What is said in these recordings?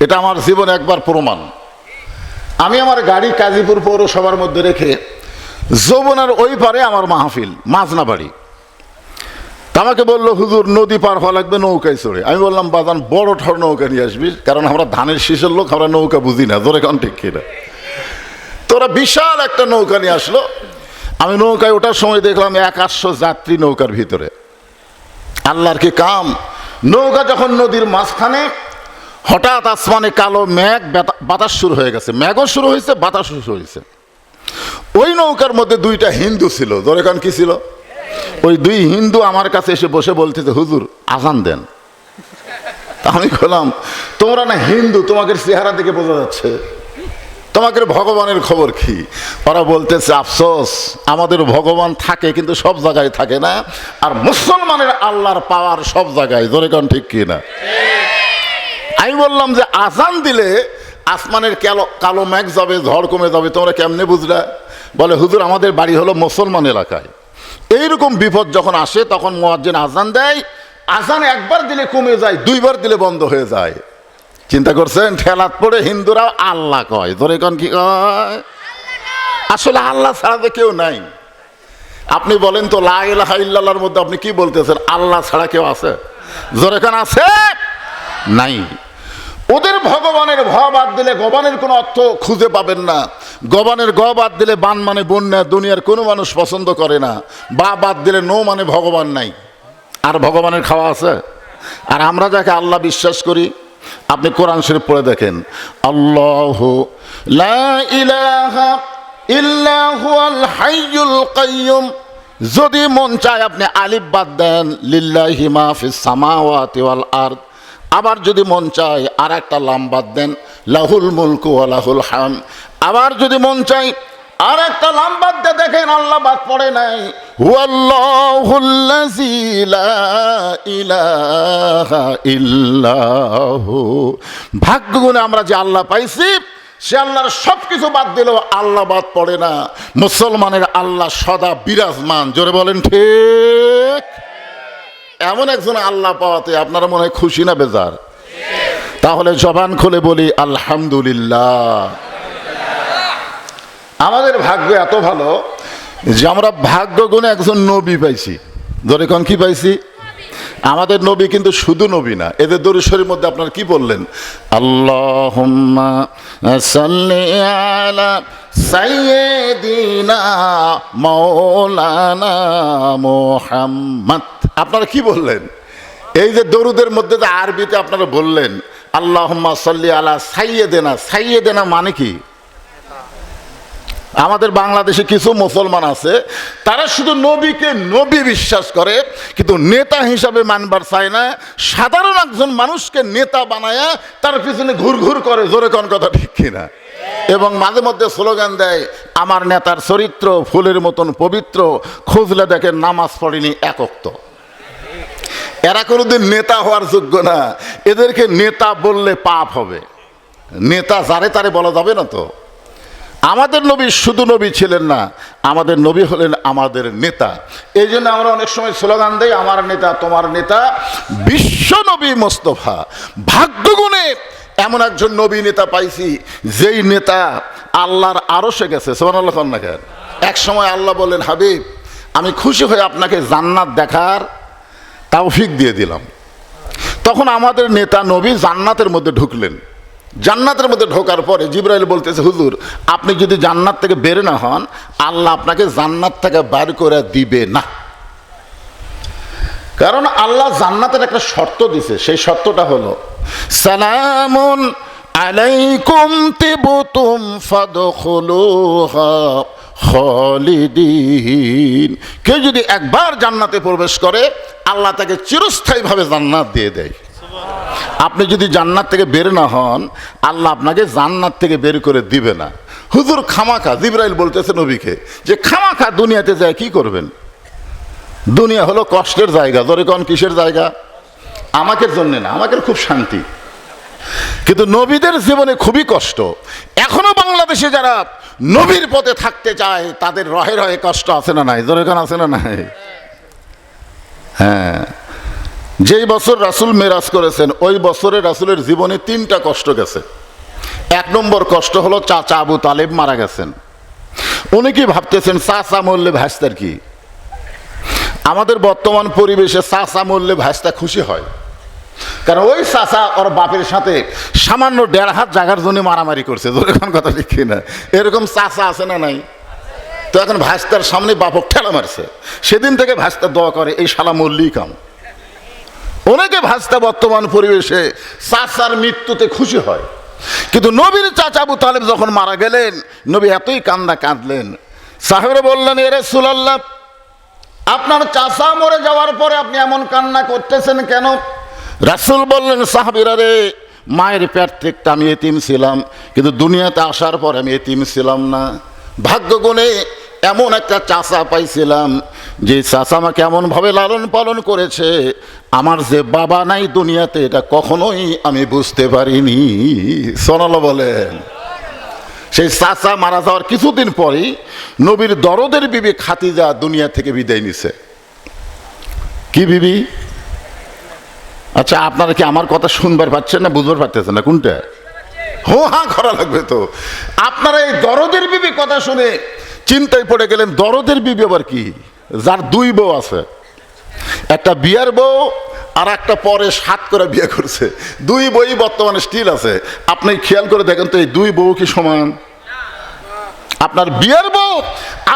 এটা আমার জীবনে একবার প্রমাণ। আমি আমার গাড়ি কাজীপুর পৌরসভার মধ্যে রেখে যৌবনের ওই পারে আমার মাহফিল মাজনা বাড়ি আমাকে বলল, হুজুর, নদী পার হওয়া লাগবে নৌকায় চড়ে। আমি বললাম, বাজান, বড় ঠর নৌকা নিয়ে আসবি, কারণ আমরা ধানের শীষের লোক, আমরা নৌকা বুঝি না। জোরে কারণ ঠিক কিনা। তোরা বিশাল একটা নৌকা নিয়ে আসলো। আমি নৌকায় ওঠার সময় দেখলাম এক একাশশো যাত্রী নৌকার ভিতরে। আল্লাহর কি কাম? নৌকা যখন নদীর মাঝখানে হঠাৎ আসমানে কালো মেঘ, বাতা- বাতাস শুরু হয়ে গেছে। মেঘও শুরু হয়েছে বাতাস শুরু হয়েছে। ওই নৌকার মধ্যে দুইটা হিন্দু ছিল। দরেখান কি ছিল? ওই দুই হিন্দু আমার কাছে এসে বসে বলতেছে, হুজুর, আজান দেন। আমি বললাম, তোমরা না হিন্দু তোমাকে চেহারা দেখে বোঝা যাচ্ছে। তোমাদের ভগবানের খবর কি? ওরা বলতেছে, আফসোস, আমাদের ভগবান থাকে কিন্তু সব জায়গায় থাকে না, আর মুসলমানের আল্লাহর পাওয়ার সব জায়গায়। জোরে ঠিক কি না আমি বললাম যে আজান দিলে আসমানের কালো কালো মেঘ যাবে, ঝড় কমে যাবে, তোমরা কেমনে বুঝলা? বলে, হুজুর, আমাদের বাড়ি হলো মুসলমান এলাকায়। এইরকম বিপদ যখন আসে, তখন মোয়াজ্জেন আজান দেয়। আজান একবার দিলে কমে যায়, দুইবার দিলে বন্ধ হয়ে যায়। চিন্তা করছেন? ঠেলাত পড়ে হিন্দুরা আল্লাহ কয়। ধরে কোন কি কয়? আসলে আল্লাহ ছাড়া তো কেউ নাই। আপনি বলেন তো, লা ইলাহা ইল্লাল্লাহর মধ্যে আপনি কি বলতেছেন? আল্লাহ ছাড়া কেউ আছে? জোরে আছে? নাই। ওদের ভগবানের ভ বাদ দিলে গবানের কোনো অর্থ খুঁজে পাবেন না। গবানের গ বাদ দিলে বান মানে বন্যা, দুনিয়ার কোনো মানুষ পছন্দ করে না। বা বাদ দিলে নো মানে ভগবান নাই। আর ভগবানের খাওয়া আছে? আর আমরা যাকে আল্লাহ বিশ্বাস করি, আপনি কোরআন শরীফ পড়ে দেখেন। আল্লাহ কাইয়ুম। যদি মন চায় আপনি আলিফ বাদ দেন, লিল্লাহি মা ফিস সামাওয়াতি আরদ। আবার যদি মন চায় আর একটা লাম বাদ দেন, লাহুল মুলকু ওয়া লাহুল হাম। আবার যদি মন চায় আর একটা লাম বাদ দিয়ে দেখেন আল্লাহ বাদ পড়ে নাই। ভাগ্য গুণে আমরা যে আল্লাহ পাইছি, সে আল্লাহর সব কিছু বাদ দিলেও আল্লাহ বাদ পড়ে না। মুসলমানের আল্লাহ সদা বিরাজমান। জোরে বলেন ঠিক? এমন একজন আল্লাহ পাওয়াতে আপনারা মনে হয় খুশি না বেজার? তাহলে জবান খুলে বলি, আলহামদুলিল্লাহ। আমাদের ভাগ্য এত ভালো যে আমরা ভাগ্য গুণে একজন নবী পাইছি। কোন কি পাইছি? আমাদের নবী কিন্তু শুধু নবী না। এদের দরুশ্বরের মধ্যে আপনারা কি বললেন? আল্লাহ সাইয়্যিদিনা মাওলানা মুহাম্মদ। আপনারা কি বললেন? এই যে দরুদের মধ্যে যে আরবিতে আপনারা বললেন আল্লাহ সাল্লি আলা সাইয়্যিদিনা সাইয়্যিদিনা মানে কি? আমাদের বাংলাদেশে কিছু মুসলমান আছে, তারা শুধু নবীকে নবী বিশ্বাস করে, কিন্তু নেতা হিসাবে মানবার চায় না। সাধারণ একজন মানুষকে নেতা বানায় তার পিছনে ঘুর ঘুর করে, জোরে কোন কথা ঠিক কিনা? এবং মাঝে মধ্যে স্লোগান দেয়, আমার নেতার চরিত্র ফুলের মতন পবিত্র, খুঁজলে দেখেন নামাজ পড়েনি একক্ত এরা কোনোদিন নেতা হওয়ার যোগ্য না। এদেরকে নেতা বললে পাপ হবে। নেতা যারে তারে বলা যাবে না তো। আমাদের নবী শুধু নবী ছিলেন না, আমাদের নবী হলেন আমাদের নেতা। এই জন্য আমরা অনেক সময় স্লোগান দেই, আমার নেতা, তোমার নেতা। বিশ্ব নবী মোস্তফা, ভাগ্যগুণে এমন একজন নবী নেতা পাইছি, যেই নেতা আল্লাহর আরও সে গেছে সোমান আল্লাহ কন্যাকের এক সময় আল্লাহ বললেন, হাবিব, আমি খুশি হয়ে আপনাকে জান্নাত দেখার তাওফিক দিয়ে দিলাম। তখন আমাদের নেতা নবী জান্নাতের মধ্যে ঢুকলেন। জান্নাতের মধ্যে ঢোকার পরে জিব্রাইল বলতেছে, হুজুর, আপনি যদি জান্নাত থেকে বের না হন, আল্লাহ আপনাকে জান্নাত থেকে বার করে দিবে না। কারণ আল্লাহ জান্নাতের একটা শর্ত দিছে। সেই শর্তটা হলো, সালামুন আলাইকুম তিবতুম ফাদখুলুহা খালিদিন। কেউ যদি একবার জান্নাতে প্রবেশ করে, আল্লাহ তাকে চিরস্থায়ীভাবে জান্নাত দিয়ে দেয়। আপনি যদি জান্নাত থেকে বের না হন, আল্লাহ আপনাকে জান্নাত থেকে বের করে দিবে না। হুজুর খামাখা, জিব্রাইল বলতেছে নবীকে যে খামাখা দুনিয়াতে যায় কি করবেন? দুনিয়া হলো কষ্টের জায়গা। ধরে কন কিসের জায়গা? আমাকে জন্য না আমাকে খুব শান্তি। কিন্তু নবীদের জীবনে খুবই কষ্ট। এখনও বাংলাদেশে যারা নবীর পথে থাকতে চায়, তাদের রহে রহে কষ্ট আছে না নাই? কান আছে না নাই? হ্যাঁ। যেই বছর রাসুল মেরাজ করেছেন, ওই বছরে রাসুলের জীবনে তিনটা কষ্ট গেছে। এক নম্বর কষ্ট হলো চাচা আবু তালেব মারা গেছেন। উনি কি ভাবতেছেন, চাচা মরলে ভাস্তার কি? আমাদের বর্তমান পরিবেশে চাচা মরলে ভাইসটা খুশি হয়। কারণ ওই চাচা ওর বাপের সাথে সামান্য দেড় হাত জাগার জন্য মারামারি করছে। যখন কথা লিখি না। এরকম চাচা আছে না নাই? তো এখন ভাস্তার সামনে বাপক ঠেলা মারছে। সেদিন থেকে ভাস্তা দোয়া করে, এই শালা মল্লিক কাম। অনেকে ভাস্তা বর্তমান পরিবেশে চাচার মৃত্যুতে খুশি হয়। কিন্তু নবীর চাচা আবু তালেব যখন মারা গেলেন, নবী এতই কান্দা কাঁদলেন। সাহেবরা বললেন এরে সুলাল্লাহ আপনার চাষা মরে যাওয়ার পরে আপনি এমন কান্না করতেছেন কেন? রাসুল বললেন, সাহাবিরা রে, মায়ের পেট থেকে আমি এতিম ছিলাম, কিন্তু দুনিয়াতে আসার পর আমি এতিম ছিলাম না। ভাগ্যগুণে এমন একটা চাচা পাইছিলাম, যে চাচা আমাকে এমনভাবে লালন পালন করেছে, আমার যে বাবা নাই দুনিয়াতে, এটা কখনোই আমি বুঝতে পারিনি। সোনালো বলেন। সেই চাচা মারা যাওয়ার কিছুদিন পরেই নবীর দরদের বিবি খাতিজা দুনিয়া থেকে বিদায় নিছে। কি বিবি? আচ্ছা আপনারা কি আমার কথা শুনবার পাচ্ছেন না বুঝবার পারতেছেন না? কোনটা? হো, হা করা লাগবে তো। আপনারা এই দরদের বিবি কথা শুনে চিন্তায় পড়ে গেলেন, দরদের বিবি আবার কি? যার দুই বউ আছে। একটা বিয়ার বউ আর একটা পরে সাত করে বিয়ে করছে। দুই বই বর্তমানে স্টিল আছে। আপনি খেয়াল করে দেখেন তো, এই দুই বউ কি সমান? আপনার বিয়ের বউ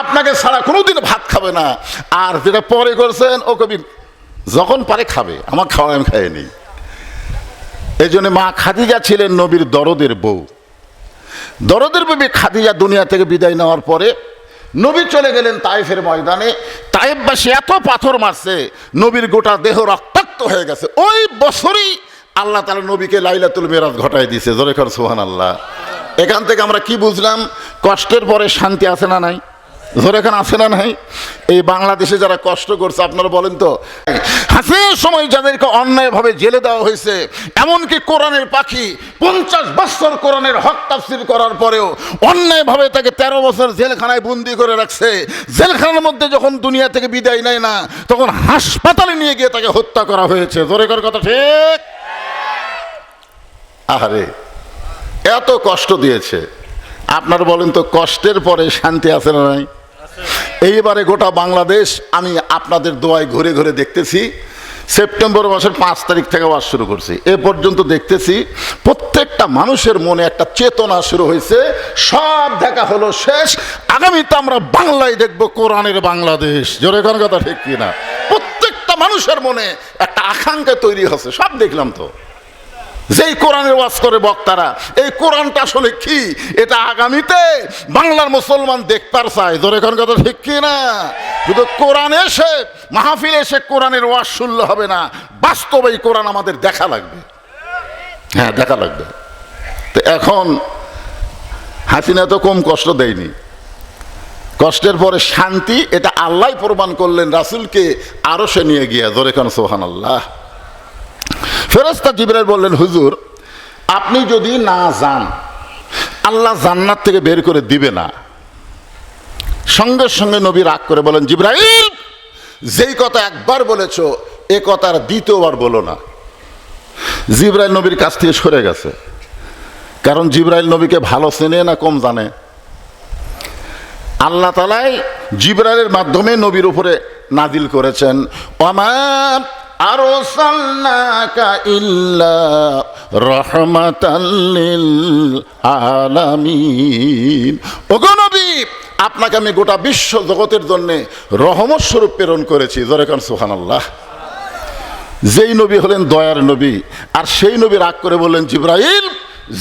আপনাকে ছাড়া কোনোদিন ভাত খাবে না। আর যেটা পরে করছেন, ও কবি, যখন পারে খাবে, আমার খাওয়া আমি খাইনি এই জন্য মা খাদিজা ছিলেন নবীর দরদের বউ। দরদের বিবি খাদিজা দুনিয়া থেকে বিদায় নেওয়ার পরে নবী চলে গেলেন তাইফের ময়দানে। তাইফবাসী এত পাথর মারছে, নবীর গোটা দেহ রক্তাক্ত হয়ে গেছে। ওই বছরই আল্লাহ তালা নবীকে লাইলাতুল মেরাজ ঘটাই দিয়েছে। জোরে কর সোহান আল্লাহ এখান থেকে আমরা কি বুঝলাম, কষ্টের পরে শান্তি আছে না নাই? এখানে আছে না নাই? এই বাংলাদেশে যারা কষ্ট করছে, আপনারা বলেন তো, হাসির সময় যাদেরকে অন্যায়ভাবে জেলে দেওয়া হয়েছে, এমনকি কোরআনের পাখি, পঞ্চাশ বছর কোরআনের হক তাফসির করার পরেও অন্যায়ভাবে তাকে তেরো বছর জেলখানায় বন্দি করে রাখছে। জেলখানার মধ্যে যখন দুনিয়া থেকে বিদায় নেয় না, তখন হাসপাতালে নিয়ে গিয়ে তাকে হত্যা করা হয়েছে। জোরে কর কথা ঠিক? আহারে, এত কষ্ট দিয়েছে। আপনার বলেন তো কষ্টের পরে শান্তি আছে না নাই? এইবারে গোটা বাংলাদেশ, আমি আপনাদের দোয়ায় ঘুরে ঘুরে দেখতেছি। সেপ্টেম্বর মাসের পাঁচ তারিখ থেকে ওয়াজ শুরু করছি। এ পর্যন্ত দেখতেছি প্রত্যেকটা মানুষের মনে একটা চেতনা শুরু হয়েছে। সব দেখা হলো শেষ। আগামীতে আমরা বাংলায় দেখব কোরআনের বাংলাদেশ। জোরে কোন কথা ঠিক কিনা? প্রত্যেকটা মানুষের মনে একটা আকাঙ্ক্ষা তৈরি হচ্ছে। সব দেখলাম তো। যেই কোরআনের ওয়াজ করে বক্তারা, এই কোরআনটা আসলে কি? এটা আগামীতে বাংলার মুসলমান দেখতার চায়। ধরে এখন কথা ঠিক কি না? কিন্তু কোরআন এসে, মাহফিল এসে কোরআনের ওয়াজ শুনলে হবে না। বাস্তবে এই কোরআন আমাদের দেখা লাগবে। হ্যাঁ দেখা লাগবে। তো এখন হাসিনা তো কম কষ্ট দেয়নি। কষ্টের পরে শান্তি, এটা আল্লাহ প্রমাণ করলেন, রাসুলকে আরও সে নিয়ে গিয়া, ধরে কেন সোহান আল্লাহ ফেরস্তা জিবরাইল বললেন, হুজুর, আপনি যদি না যান, আল্লাহ জান্নাত থেকে বের করে দিবে না। সঙ্গে সঙ্গে নবী রাগ করে বলেন, জিব্রাইল, যেই কথা একবার বলেছ, এ কথা আর দ্বিতীয়বার বলো না। জিব্রাইল নবীর কাছ থেকে সরে গেছে। কারণ জিব্রাইল নবীকে ভালো চেনে না কম জানে। আল্লাহ তালাই জিব্রাইলের মাধ্যমে নবীর উপরে নাদিল করেছেন। আরসালনাকা ইল্লা রাহমাতাল লিল আলামিন। ওগো নবী, আপনাকে আমি গোটা বিশ্ব জগতের জন্য রহমত স্বরূপ প্রেরণ করেছি। জোরে কান, সুবহানাল্লাহ। যেই নবী হলেন দয়ার নবী, আর সেই নবী রাগ করে বললেন, জিব্রাইল,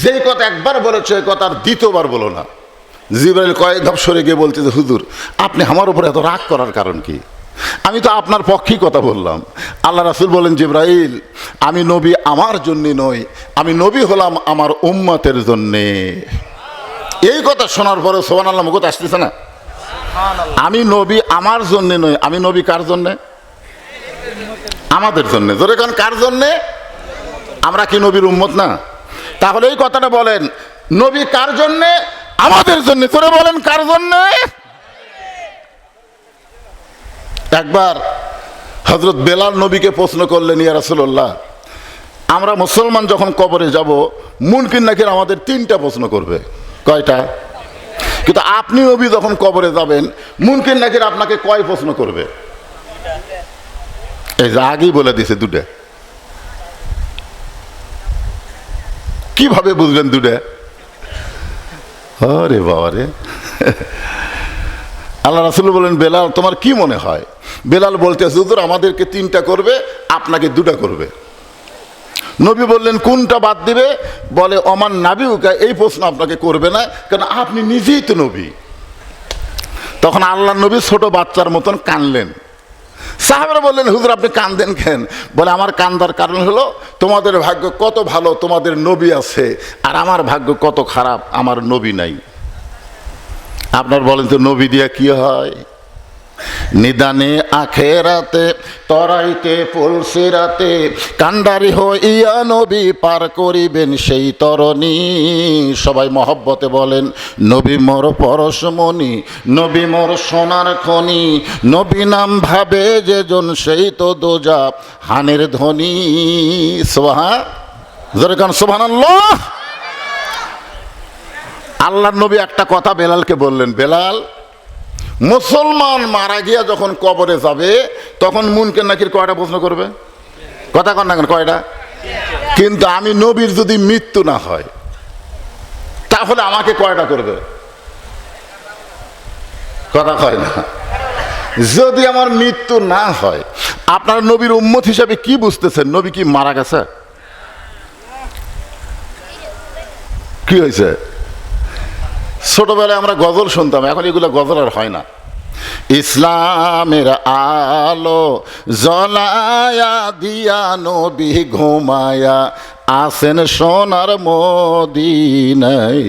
যেই কথা একবার বলেছে, এই কথা আর দ্বিতীয়বার বলো না। জিব্রাইল কয়েক ধাপ সরে গিয়ে বলছে যে হুজুর, আপনি আমার উপর এত রাগ করার কারণ কি? আমি তো আপনার পক্ষেই কথা বললাম। আল্লাহ রাসুল বলেন, জিব্রাইল, আমি নবী আমার জন্যে নই, আমি নবী হলাম আমার উম্মতের জন্যে। এই কথা শোনার পরে সোহান আল্লাহ মুখত আসতেছে না? আমি নবী আমার জন্যে নই, আমি নবী কার জন্যে? আমাদের জন্যে। ধরে কারণ কার জন্যে? আমরা কি নবীর উম্মত না? তাহলে এই কথাটা বলেন, নবী কার জন্যে? আমাদের জন্যে। করে বলেন, কার জন্যে? একবার হজরত বেলাল নবীকে প্রশ্ন করলেন, ইয়া রাসূলুল্লাহ, আমরা মুসলমান যখন কবরে যাব, মুনকিন নাকির আমাদের তিনটা প্রশ্ন করবে? কয়টা? কিন্তু আপনি নবী যখন কবরে যাবেন, মুনকিন নাকির আপনাকে কয় প্রশ্ন করবে? এই যে আগেই বলে দিছে দুটা। কীভাবে বুঝবেন দুটা? আরে বাবা রে আল্লাহ রাসুল বলেন, বেলাল, তোমার কি মনে হয়? বেলাল বলতে হুজুর, আমাদেরকে তিনটা করবে, আপনাকে দুটা করবে। নবী বললেন, কোনটা বাদ দিবে? বলে অমান নাবিউকা, এই প্রশ্ন আপনাকে করবে না, কারণ আপনি নিজেই তো নবী। তখন আল্লাহ নবী ছোট বাচ্চার মতন কানলেন। সাহেবরা বললেন, হুজুর, আপনি কান্দেন কেন? বলে, আমার কান্দার কারণ হলো, তোমাদের ভাগ্য কত ভালো, তোমাদের নবী আছে, আর আমার ভাগ্য কত খারাপ, আমার নবী নাই। আপনার বলেন তো, নবী দিয়া কি হয়? নিদানে আখেরাতে, তরাইতে পলসিরাতে কান্ডারি হইয়া নবী পার করিবেন সেই তরণী। সবাই মহব্বতে বলেন, নবী মোর পরশমণি, নবী মোর সোনার খনি, নবী নাম ভাবে যেজন সেই তো দোজা, হানের ধ্বনি সোহা জোরে কান সোহান আল্লাহ নবী একটা কথা বেলালকে বললেন, বেলাল, মুসলমান মারা গিয়া যখন কবরে যাবে, তখন মুনকে নাকির কয়টা প্রশ্ন করবে? কথা কন না কেন, কয়টা? কিন্তু আমি নবীর যদি মৃত্যু না হয়, তাহলে আমাকে কয়টা করবে? কথা কয় না। যদি আমার মৃত্যু না হয়, আপনার নবীর উম্মত হিসাবে কি বুঝতেছেন? নবী কি মারা গেছে? কি হয়েছে? ছোটবেলায় আমরা গজল শুনতাম, এখন এগুলো গজল আর হয় না। ইসলামের আলো জলায়া দিয়া নবী ঘুমায়া, আসেন সোনার মদিনাই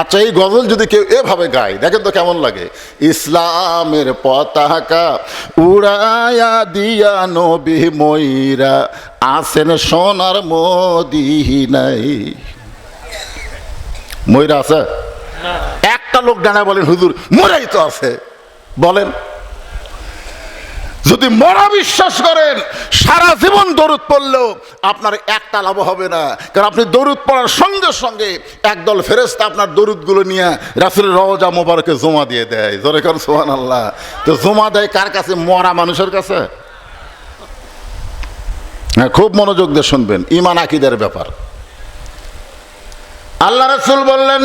আচ্ছা এই গজল যদি কেউ এভাবে গায়, দেখেন তো কেমন লাগে। ইসলামের পতাকা উড়ায়া দিয়া নবী ময়রা আসেন সোনার মদিনাই ময়রা আছে? একটা লোক ডানায় বলেন, হুজুর, মরাই তো আছে। বলেন, যদি মরা বিশ্বাস করেন, সারা জীবন দরুদ পড়লেও আপনার একটা লাভ হবে না। কারণ আপনি দরুদ পড়ার সঙ্গে সঙ্গে একদল ফেরেস্তা আপনার দরুদগুলো নিয়ে রাসুলের রওজা মোবারকে জমা দিয়ে দেয়। জোরে কর সোহান আল্লাহ তো জমা দেয় কার কাছে? মরা মানুষের কাছে? হ্যাঁ খুব মনোযোগ দিয়ে শুনবেন ইমান আকিদের ব্যাপার। আল্লাহ রসুল বললেন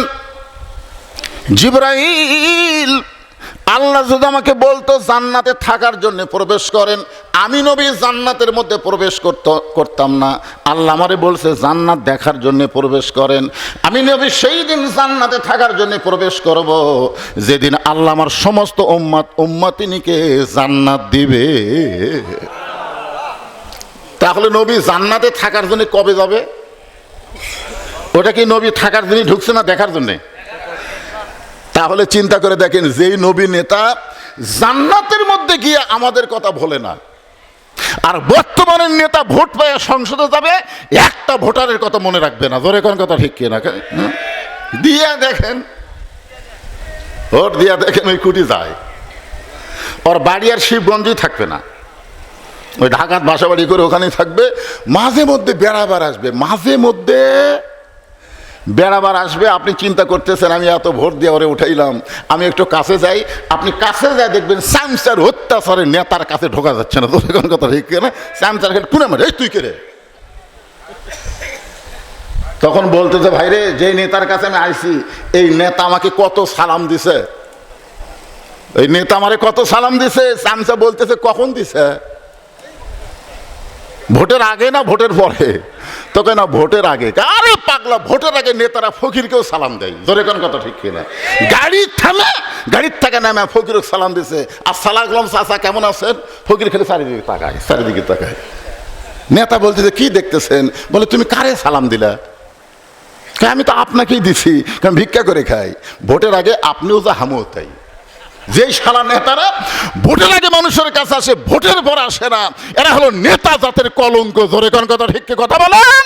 জিব্রাইল, আল্লাহ যদি আমাকে বলতো জান্নাতে থাকার জন্য প্রবেশ করেন, আমি নবী জান্নাতের মধ্যে প্রবেশ করত, করতাম না। আল্লাহ আমারে বলছে, জান্নাত দেখার জন্য প্রবেশ করেন। আমি নবী সেই দিন জান্নাতে থাকার জন্য প্রবেশ করব। যেদিন আল্লাহ আমার সমস্ত উম্মাত, উম্মাতিনীকে জান্নাত দিবে। তাহলে নবী জান্নাতে থাকার জন্য কবে যাবে? ওটা কি নবী থাকার জন্যই ঢুকছে না দেখার জন্যে? তাহলে চিন্তা করে দেখেন, যেই নবী নেতা জান্নাতের মধ্যে গিয়ে আমাদের কথা ভোলে না। আর বর্তমানের নেতা ভোট পায় সংসদে যাবে, একটা ভোটারের কথা মনে রাখবে না। ধরে কোন কথা ঠিক কিনা? দিয়া দেখেন, ভোট দিয়া দেখেন ওই কুটি যায়। ওর বাড়ি আর শিবগঞ্জই থাকবে না। ওই ঢাকাত বাসাবাড়ি করে ওখানেই থাকবে। মাঝে মধ্যে বেড়াবার আসবে। মাঝে মধ্যে বেড়াবার আসবে, আপনি চিন্তা করতেছেন, আমি এত ভোট দিয়ে ওরে উঠাইলাম। আমি একটু কাছে যাই, আপনি কাছে যাই দেখবেন স্যামসার অত্যাচারে নেতার কাছে ঢোকা যাচ্ছে না। তোর কোন কথা ঠিক না স্যামসার কোনে মারে তুই কেড়ে তখন বলতেছে ভাইরে যে নেতার কাছে আমি আইছি, এই নেতা আমাকে কত সালাম দিছে? এই নেতা আমারে কত সালাম দিছে? স্যামসা বলতেছে, কখন দিছে? ভোটের আগে না, ভোটের পরে? তোকে না ভোটের আগে, আরে পাগলা, ভোটের আগে নেতারা ফকিরকেও সালাম দেয়। ধরে কোন কথা ঠিক কিনা? গাড়ি থামে, গাড়ির থেকে নামে ফকিরকে সালাম দিছে। আর সালাম চাচা কেমন আছেন? ফকির খেলে চারিদিকে তাকায় চারিদিকে তাকায়। নেতা বলছে বলতেছে কি দেখতেছেন? বলে, তুমি কারে সালাম দিলা? আমি তো আপনাকেই দিছি, কারণ ভিক্ষা করে খাই। ভোটের আগে আপনিও যা হামও তাই। যেই সারা নেতারা ভোটের আগে মানুষের কাছে আসে, ভোটের পর আসে না। এরা হলো নেতা জাতের কলঙ্ক। ধরে কোন কথা, ঠিক কথা বলেন?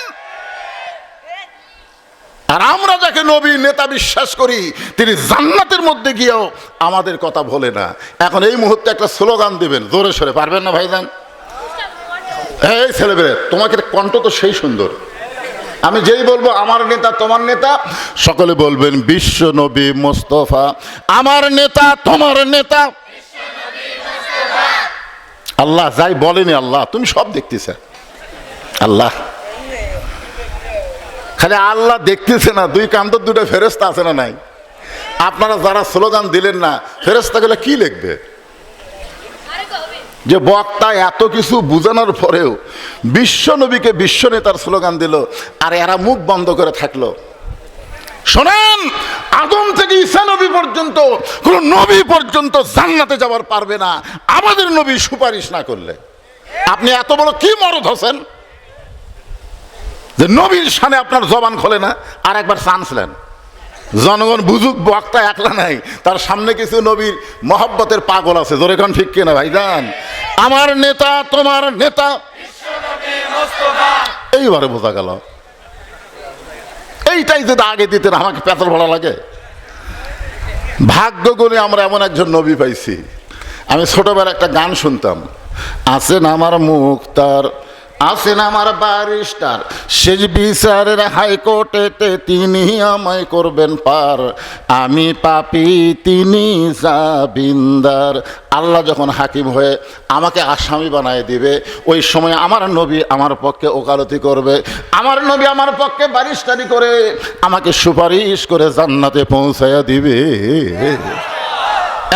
আর আমরা যাকে নবী, নেতা বিশ্বাস করি, তিনি জান্নাতের মধ্যে গিয়েও আমাদের কথা বলে না। এখন এই মুহূর্তে একটা স্লোগান দেবেন, জোরে সরে, পারবেন না ভাইজান? এই ছেলেবেলে তোমাকে কণ্ঠ তো সেই সুন্দর। আমি যেই বলব, আমার নেতা, তোমার নেতা, সকলে বলবেন, বিশ্ব নবী মোস্তফা। আমার নেতা, তোমার নেতা। আল্লাহ যাই বলেনি, আল্লাহ, তুমি সব দেখতেছে। আল্লাহ। খালি আল্লাহ দেখতেছে না, দুই কান্তর দুটো ফেরস্তা আছে না নাই? আপনারা যারা স্লোগান দিলেন না ফেরস্তাগুলো কি লিখবে? যে বক্তা এত কিছু বোঝানোর পরেও বিশ্ব নবীকে বিশ্ব নেতার স্লোগান দিল, আর এরা মুখ বন্ধ করে থাকল। শোনেন, আদম থেকে ঈসা নবী পর্যন্ত, কোন নবী পর্যন্ত জান্নাতে যাবার পারবে না। আমাদের নবী সুপারিশ না করলে। আপনি এত বড় কি মরদ হোসেন? যে নবীর সামনে আপনার জবান খোলে না, আর একবার চান্স নেন। জনগণ বুঝুক, বক্তা একলা নাই। তার সামনে কিছু নবীর মহব্বতের পাগল আছে। জোরে কোন ঠিক কিনা, ভাইজান? আমার নেতা, তোমার নেতা। এইবারে বোঝা গেল। এইটাই যদি আগে দিতেন, আমাকে পেতল ভরা লাগে। ভাগ্য গুণে আমরা এমন একজন নবী পাইছি। আমি ছোটবেলা একটা গান শুনতাম। আছেন আমার মুক্তার আছেন আমার বারিস্টার শেষ বিচারের হাইকোর্টেতে তিনি আমায় করবেন পার। আমি পাপি, তিনি জাবিন্দার আল্লাহ যখন হাকিম হয়ে আমাকে আসামি বানায় দিবে, ওই সময় আমার নবী আমার পক্ষে ওকালতি করবে, আমার নবী আমার পক্ষে বারিস্টারি করে আমাকে সুপারিশ করে জান্নাতে পৌঁছায়া দিবে।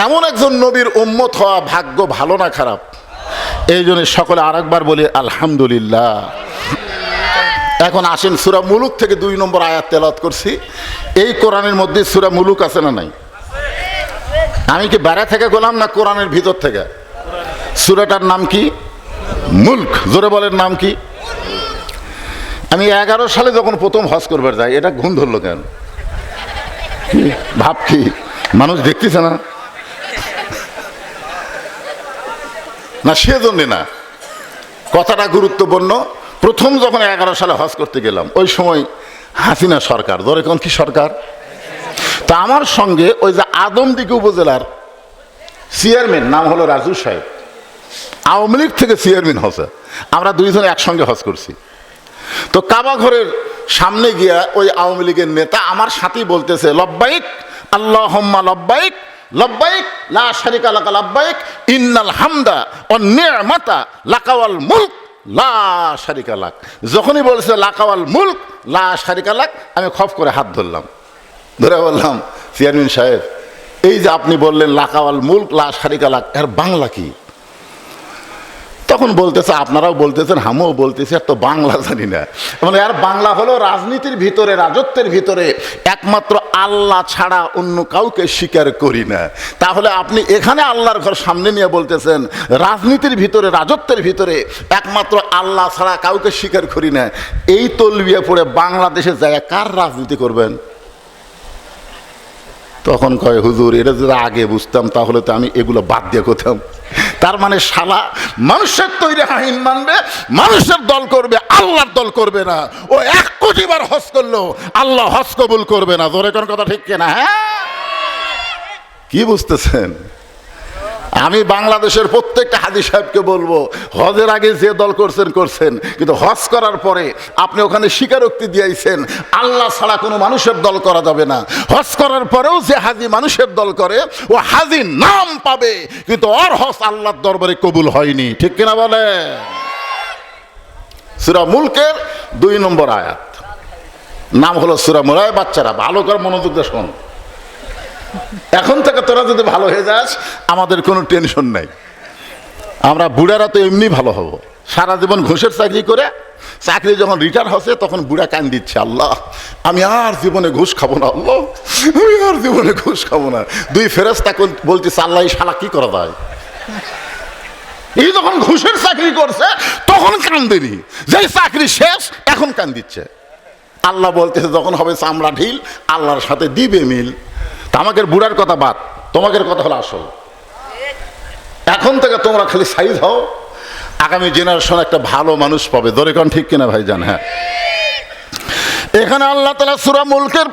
এমন একজন নবীর উম্মত হওয়া ভাগ্য ভালো না খারাপ? এই জন্য সকলে আরেকবার বলি, আলহামদুলিল্লাহ। এখন আসেন সুরা মুলুক থেকে দুই নম্বর আয়াত তেলাত করছি। এই কোরআনের মধ্যে সুরা মুলুক আছে না নাই? আমি কি বেড়া থেকে গোলাম না কোরআনের ভিতর থেকে? সুরাটার নাম কি? মুল্ক। জোরে বলেন নাম কি? আমি এগারো সালে যখন প্রথম হজ করবার যাই, এটা ঘুম ধরলো কেন? ভাব কি? মানুষ দেখতেছে না? না, সেজন্যে না। কথাটা গুরুত্বপূর্ণ। প্রথম যখন এগারো সালে হজ করতে গেলাম, ওই সময় হাসিনা সরকার। ধরে কোন কি সরকার? তা আমার সঙ্গে ওই যে আদমদিকে উপজেলার চেয়ারম্যান, নাম হলো রাজু সাহেব। আওয়ামী লীগ থেকে চেয়ারম্যান হসে আমরা দুইজন একসঙ্গে হজ করছি। তো কাবা ঘরের সামনে গিয়া ওই আওয়ামী লীগের নেতা আমার সাথেই বলতেছে, লব্বাইক আল্লাহ লব্বাইক লব্বাইক, লা শারিকা লাকা লব্বাইক, ইন্নাল হামদা ও নিয়ামাতা লাকাওয়াল মুলক, লা শারিকা লাক। যখনই বলছে লাকাওয়াল মুলক, লা শারিকা লাক, আমি খপ করে হাত ধরলাম। ধরে বললাম, চেয়ারম্যান সাহেব, এই যে আপনি বললেন লাকাওয়াল মুলক, লা শারিকা লাক, এর বাংলা কি? তখন বলতেছে, আপনারাও বলতেছেন, আমিও বলতেছি, আর তো বাংলা জানি না। মানে আর বাংলা হলো রাজনীতির ভিতরে, রাজত্বের ভিতরে একমাত্র আল্লাহ ছাড়া অন্য কাউকে স্বীকার করি না। তাহলে আপনি এখানে আল্লাহর ঘর সামনে নিয়ে বলতেছেন, রাজনীতির ভিতরে, রাজত্বের ভিতরে একমাত্র আল্লাহ ছাড়া কাউকে স্বীকার করি না। এই তলবিয়া পড়ে বাংলাদেশের জায়গায় কার রাজনীতি করবেন? তখন কয়, হুজুর এটা যদি আগে বুঝতাম, তাহলে তো আমি এগুলো বাদ দিয়ে করতাম। তার মানে শালা মানুষের তৈরি আইন মানবে, মানুষের দল করবে, আল্লাহর দল করবে না। ও এক কোটিবার হজ করল আল্লাহ হজ কবুল করবে না। জোরে কোন কথা ঠিক কিনা? হ্যাঁ? কি বুঝতেছেন? আমি বাংলাদেশের প্রত্যেকটা হাজি সাহেবকে বলব, হজের আগে যে দল করছেন করছেন, কিন্তু হজ করার পরে আপনি ওখানে স্বীকারোক্তি দিয়েছেন, আল্লাহ ছাড়া কোনো মানুষের দল করা যাবে না। হজ করার পরেও যে হাজি মানুষের দল করে, ও হাজি নাম পাবে, কিন্তু ওর হজ আল্লাহর দরবারে কবুল হয়নি। ঠিক কিনা বলে? সুরা মুলকের দুই নম্বর আয়াত। নাম হলো সুরা মুরায় বাচ্চারা, ভালো করে মনোযোগ দিয়ে শোন। এখন থেকে তোরা যদি ভালো হয়ে যাস, আমাদের কোনো টেনশন নাই। আমরা বুড়ারা তো এমনি ভালো হব। সারা জীবন ঘুষের চাকরি করে, চাকরি যখন রিটায়ার হচ্ছে, তখন বুড়া কান দিচ্ছে, আল্লাহ, আমি আর জীবনে ঘুষ খাব না, আল্লাহ, আমি আর জীবনে ঘুষ খাব না। দুই ফেরস্তা বলতেছে, আল্লাহ শালা কি করা যায়? এই যখন ঘুষের চাকরি করছে, তখন কান্দেনি যে চাকরি শেষ, এখন কান দিচ্ছে। আল্লাহ বলতেছে, যখন হবে চামড়া ঢিল, আল্লাহর সাথে দিবে মিল। আমাকে বুড়ার কথা বাদ তোমাদের কথা হলো আসল। এখন থেকে তোমরা খালি সাইজ হও। আগামী জেনারেশন একটা ভালো মানুষ পাবে। দরেকন ঠিক কিনা ভাই জান হ্যাঁ। এখানে আল্লাহ তালা সুরা মুলকের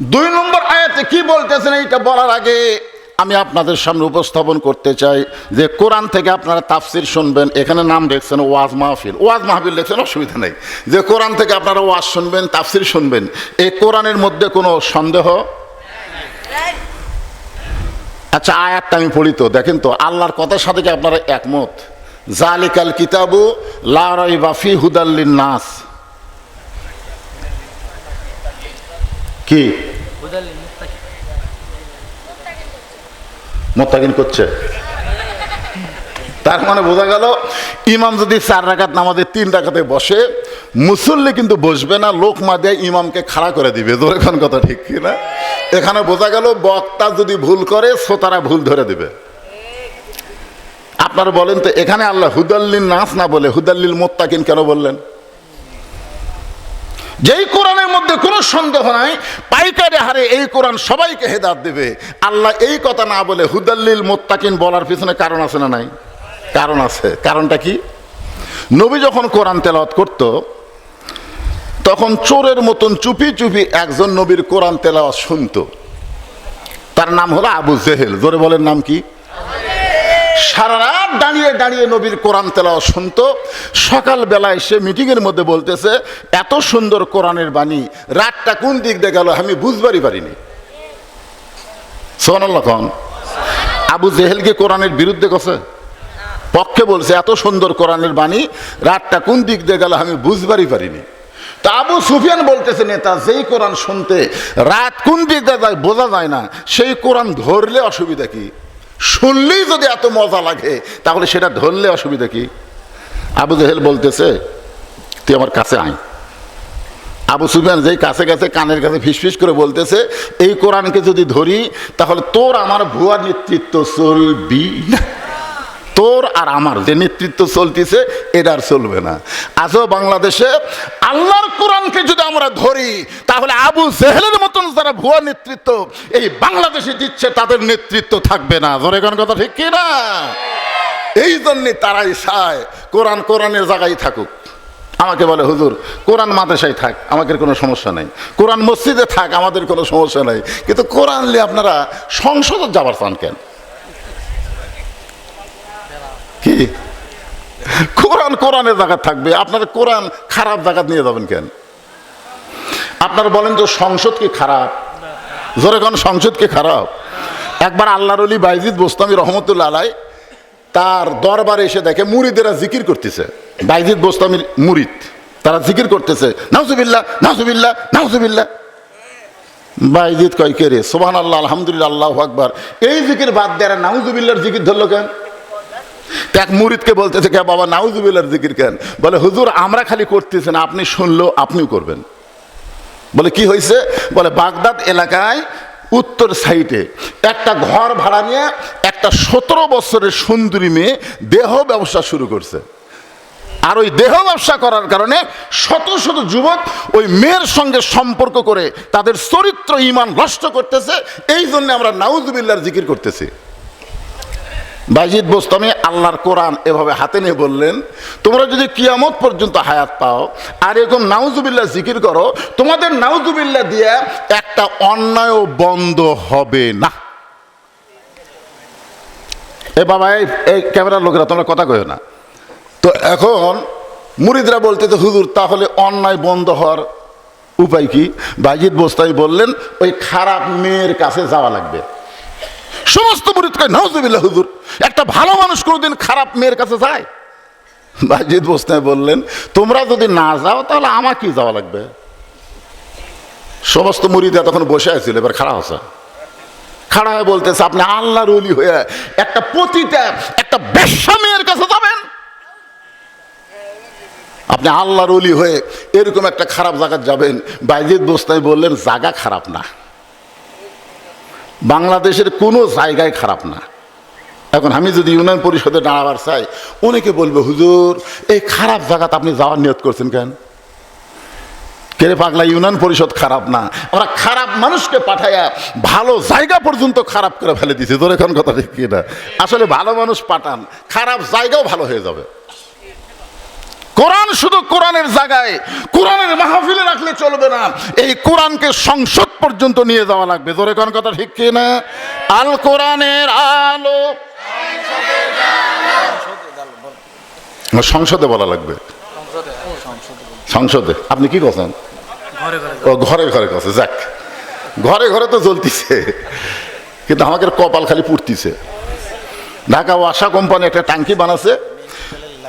দুই নম্বর আয়াতে কি বলতেছেন এইটা বলার আগে আমি আপনাদের সামনে উপস্থাপন করতে চাই যে কোরআন থেকে আপনারা তাফসির শুনবেন। এখানে নাম দেখছেন ওয়াজ মাহফিল। ওয়াজ মাহফিল দেখছেন অসুবিধা নেই। যে কোরআন থেকে আপনারা ওয়াজ শুনবেন, তাফসির শুনবেন, এই কোরআনের মধ্যে কোনো সন্দেহ আচ্ছা আয়াতটা আমি পড়ি তো দেখেন তো আল্লাহর কথার সাথে কি আপনারা একমত? জালিকাল কিতাবু লারাই বাফি হুদাল্লিন নাস কি? মোত্তাকিন করছে। তার মানে বোঝা গেল, ইমাম যদি চার রাকাত নামাজে তিন রাকাতে বসে, মুসল্লি কিন্তু বসবে না, লোক মাদে ইমামকে খাড়া করে দিবে। তোর এখন কথা ঠিক কি না? এখানে বোঝা গেল, বক্তা যদি ভুল করে, শ্রোতারা ভুল ধরে দিবে। আপনারা বলেন তো, এখানে আল্লাহ হুদাল্লিন নাচ না বলে হুদাল্লিল মোত্তাকিন কেন বললেন? যেই কোরআনের মধ্যে কোনো সন্দেহ নাই, পাইকারি হারে এই কোরআন সবাইকে হেদাত দেবে। আল্লাহ এই কথা না বলে হুদাল্লিল মোত্তাকিন বলার পিছনে কারণ আছে না নাই? কারণ আছে। কারণটা কি? নবী যখন কোরআন তেলাওয়াত করত, তখন চোরের মতন চুপি চুপি একজন নবীর কোরআন তেলাওয়াত শুনতো। তার নাম হলো আবু জেহেল। জোরে বলেন নাম কি? সারা রাত দাঁড়িয়ে দাঁড়িয়ে নবীর কোরআন তেলাওয়াত শুনতো। সকালবেলা এসে মিটিংয়ের মধ্যে বলতেছে, এত সুন্দর কোরআনের বাণী, রাতটা কোন দিক দিয়ে গেল আমি বুঝবারই পারিনি। সোহানাল্লাহ আবু জেহেলকে কোরআনের বিরুদ্ধে গেছে পক্ষে বলছে, এত সুন্দর কোরআনের বাণী, রাতটা কোন দিক দিয়ে গেল আমি বুঝবারই পারিনি। তা আবু সুফিয়ান বলতেছে, নেতা, যেই কোরআন শুনতে রাত কোন দিক দিয়ে যায় বোঝা যায় না, সেই কোরআন ধরলে অসুবিধা কি? শুনলেই যদি এত মজা লাগে, তাহলে সেটা ধরলে অসুবিধা কি? আবু জেহেল বলতেছে, তুই আমার কাছে আয়। আবু সুফিয়ান যেই কাছে কাছে কানের কাছে ফিসফিস করে বলতেছে, এই কোরআনকে যদি ধরি, তাহলে তোর আমার ভুয়া নেতৃত্ব চলবি না। তোর আর আমার যে নেতৃত্ব চলতেছে এটা আর চলবে না। আজও বাংলাদেশে আল্লাহর কোরআনকে যদি আমরা ধরি, তাহলে আবু জেহেলের মতন যারা ভুয়া নেতৃত্ব, এই বাংলাদেশে দিচ্ছে, তাদের নেতৃত্ব থাকবে না। ধরে কোন কথা ঠিক কি না? এই জন্যে তারাই চায়, কোরআন কোরআনের জায়গায় থাকুক। আমাকে বলে, হুজুর, কোরআন মাদ্রাসায় থাক, আমাদের কোনো সমস্যা নেই। কোরআন মসজিদে থাক, আমাদের কোনো সমস্যা নেই। কিন্তু কোরআন আপনারা সংসদে যাবার চান কেন? কি? কোরআন কোরআনের জায়গা থাকবে, আপনারা কোরআন খারাপ জায়গা নিয়ে যাবেন কেন? আপনারা বলেন তো সংসদ কি খারাপ? জোরে কোন সংসদ কি খারাপ? একবার আল্লাহর অলি বাইজিদ বোস্তামি রহমতুল্লা আলাই তার দরবারে এসে দেখে মুরিদেরা জিকির করতেছে। বাইজিদ বোস্তামির মুরিদ, তারা জিকির করতেছে, নাউজুবিল্লাহ নাউজুবিল্লাহ নাউজুবিল্লাহ। বাইজিদ কয়, কে রে? সোহান আল্লাহ আলহামদুলিল্লাহ, আল্লাহ আকবার। এই জিকির বাদ দেয় নাউজুবিল্লার জিকির ধরলো কেন? এক মুরিদকে বলতেছে, কে বাবা নাউজুবিল্লার জিকির কেন? বলে, হুজুর, আমরা খালি করতেছি না, আপনি শুনলেও আপনিও করবেন। বলে, কি হয়েছে বলে, বাগদাদ এলাকায় উত্তর সাইডে একটা ঘর ভাড়া নিয়ে একটা সতেরো বছরের সুন্দরী মেয়ে দেহ ব্যবসা শুরু করছে। আর ওই দেহ ব্যবসা করার কারণে শত শত যুবক ওই মেয়ের সঙ্গে সম্পর্ক করে তাদের চরিত্র, ইমান নষ্ট করতেছে। এই জন্য আমরা নাউজুবিল্লার জিকির করতেছি। বাইজিদ বোস্তামি আল্লাহর কোরআন এভাবে হাতে নিয়ে বললেন, তোমরা যদি কিয়ামত পর্যন্ত হায়াত পাও, আর এরকম নাউজুবিল্লাহ জিকির করো, তোমাদের নাউজুবিল্লাহ দিয়ে একটা অন্যায়ও বন্ধ হবে না। এ বাবা, এই ক্যামেরার লোকেরা, তোমরা কথা কয় না। তো এখন মুরিদরা বলতে তো হুজুর, তাহলে অন্যায় বন্ধ হওয়ার উপায় কি? বাইজিদ বোস্তামি বললেন, ওই খারাপ মেয়ের কাছে যাওয়া লাগবে। সমস্ত মুরিদ কয় নজবিল্লা হুজুর। একটা ভালো মানুষ কোনোদিন খারাপ মেয়ের কাছে যায়? বাজিদ বোস্তায় বললেন, তোমরা যদি না যাও, তাহলে আমাকেই যাওয়া লাগবে। সমস্ত মুরিদা তখন বসে আছিল, এবার খাড়া হসা খাড়া হয়ে বলতেছে, আপনি আল্লাহর অলি হয়ে একটা পতিতা, একটা বেশ্যা মেয়ের কাছে যাবেন? আপনি আল্লাহর অলি হয়ে এরকম একটা খারাপ জায়গায় যাবেন? বাইজিদ বোস্তায় বললেন, জায়গা খারাপ না। বাংলাদেশের কোনো জায়গায় খারাপ না। এখন আমি যদি ইউনিয়ন পরিষদে দাঁড়াবার চাই, অনেকে বলবে, হুজুর, এই খারাপ জায়গাতে আপনি যাওয়ার নিয়ত করছেন কেন? কেরে পাগলা, ইউনিয়ন পরিষদ খারাপ না। ওরা খারাপ মানুষকে পাঠাইয়া ভালো জায়গা পর্যন্ত খারাপ করে ফেলে দিছে। তোর এখন কথা ঠিক কি না আসলে ভালো মানুষ পাঠান, খারাপ জায়গাও ভালো হয়ে যাবে। কোরআন শুধু কোরআনের জায়গায়, কোরআনের মাহফিলে রাখলে চলবে না। এই কোরআনকে সংসদ পর্যন্ত নিয়ে যাওয়া লাগবে। জোরে কোন কথা ঠিক কি না? আল কোরআনের আলো। সংসদে বলা লাগবে। সংসদে। আপনি কি ও, ঘরে ঘরে কথা যাক। ঘরে ঘরে তো চলতিছে কিন্তু আমাকে কপাল খালি পুড়তিছে। ঢাকা ওয়াসা কোম্পানি একটা ট্যাঙ্কি বানাচ্ছে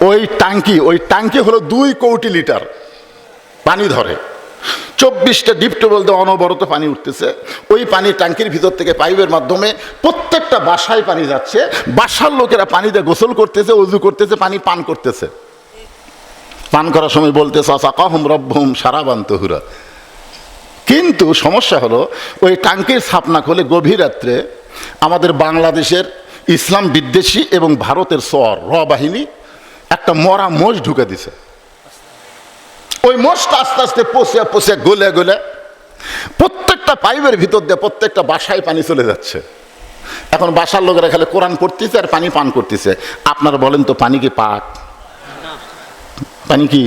ওই ট্যাঙ্কি ওই ট্যাঙ্কি হলো দুই কোটি লিটার পানি ধরে। চব্বিশটা ডিপটো বলতে অনবরত পানি উঠতেছে। ওই পানি ট্যাঙ্কির ভিতর থেকে পাইপের মাধ্যমে প্রত্যেকটা বাসায় পানি যাচ্ছে। বাসার লোকেরা পানিতে গোসল করতেছে, উজু করতেছে, পানি পান করতেছে। পান করার সময় বলতেছে অসাকাহম রব্বহুম সারাবান তহুরা। কিন্তু সমস্যা হলো, ওই টাঙ্কির ছাপনা খুলে গভীর রাত্রে আমাদের বাংলাদেশের ইসলাম বিদ্বেষী এবং ভারতের সর র বাহিনী একটা মরা মোষ ঢুকে দিছে। ওই মোষটা আস্তে আস্তে পচে পচে গলে গলে প্রত্যেকটা পাইপের ভিতর দিয়ে প্রত্যেকটা বাসায় পানি চলে যাচ্ছে। এখন বাসার লোকেরা খালি কোরআন পড়তেছে আর পানি পান করতেছে। আপনারা বলেন তো, পানি কি পাক? পানি কি?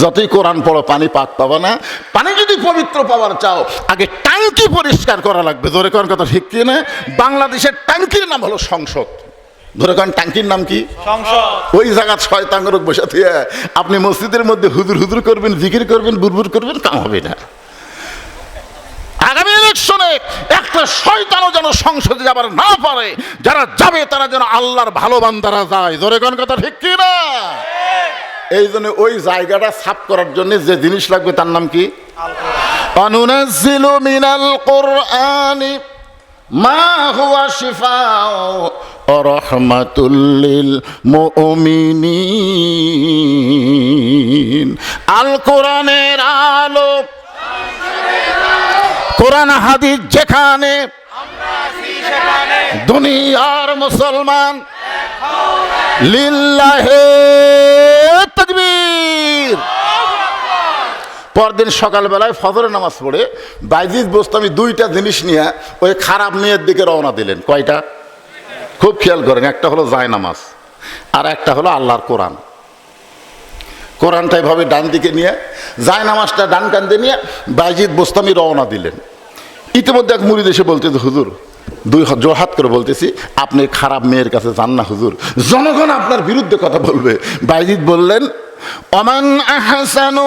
যতই কোরআন পড়ো, পানি পাক পাবা না। পানি যদি পবিত্র পাওয়ার চাও, আগে ট্যাঙ্কি পরিষ্কার করা লাগবে। ধরে কোন কথা ঠিক কি না বাংলাদেশের ট্যাঙ্কির নাম হলো সংসদ। ধরে কোন ট্যাঙ্কির নাম কি? ওই জায়গা ছয় তাঙ্গরক বসে থেকে আপনি মসজিদের মধ্যে হুদুর হুদুর করবেন জিকির করবেন বুরবুর করবেন কাম হবে না। আগামী ইলেকশনে একটা শয়তানও যেন সংসদে যাবার না পারে যারা যাবে তারা যেন আল্লাহর ভালো বান্দারা যায়। জোরে কোন কথা ঠিক কি না এই জন্য ওই জায়গাটা সাফ করার জন্য যে জিনিস লাগবে তার নাম কি? অনুনাজ্জিলু মিনাল কোরআনি মা হুয়া ওয়া রাহমাতুল লিল মুমিনিন। আল কোরআনের আলো। কোরআন হাদিস যেখানে। দুনিয়ার মুসলমান। লিল্লাহে তকবীর। পরদিন সকালবেলায় ফজরের নামাজ পড়ে বাইজিদ বোস্তামি দুইটা জিনিস নিয়ে ওই খারাপ মেয়ের দিকে রওনা দিলেন। কয়টা? খুব খেয়াল করেন, একটা হলো জায় নামাজ, আর একটা হলো আল্লাহর কোরআন। কোরআনটা এভাবে ডান দিকে নিয়ে জায় নামাজটা ডান কান্দে নিয়ে বাইজিদ বোস্তামি রওনা দিলেন। ইতিমধ্যে এক মুড়ি দেশে বলতে হুজুর, দুই হাত করে বলতেছি, আপনি খারাপ মেয়ের কাছে যান না হুজুর। জনগণ আপনার বিরুদ্ধে কথা বলবে। বাইজিদ বললেন অমান আহসানু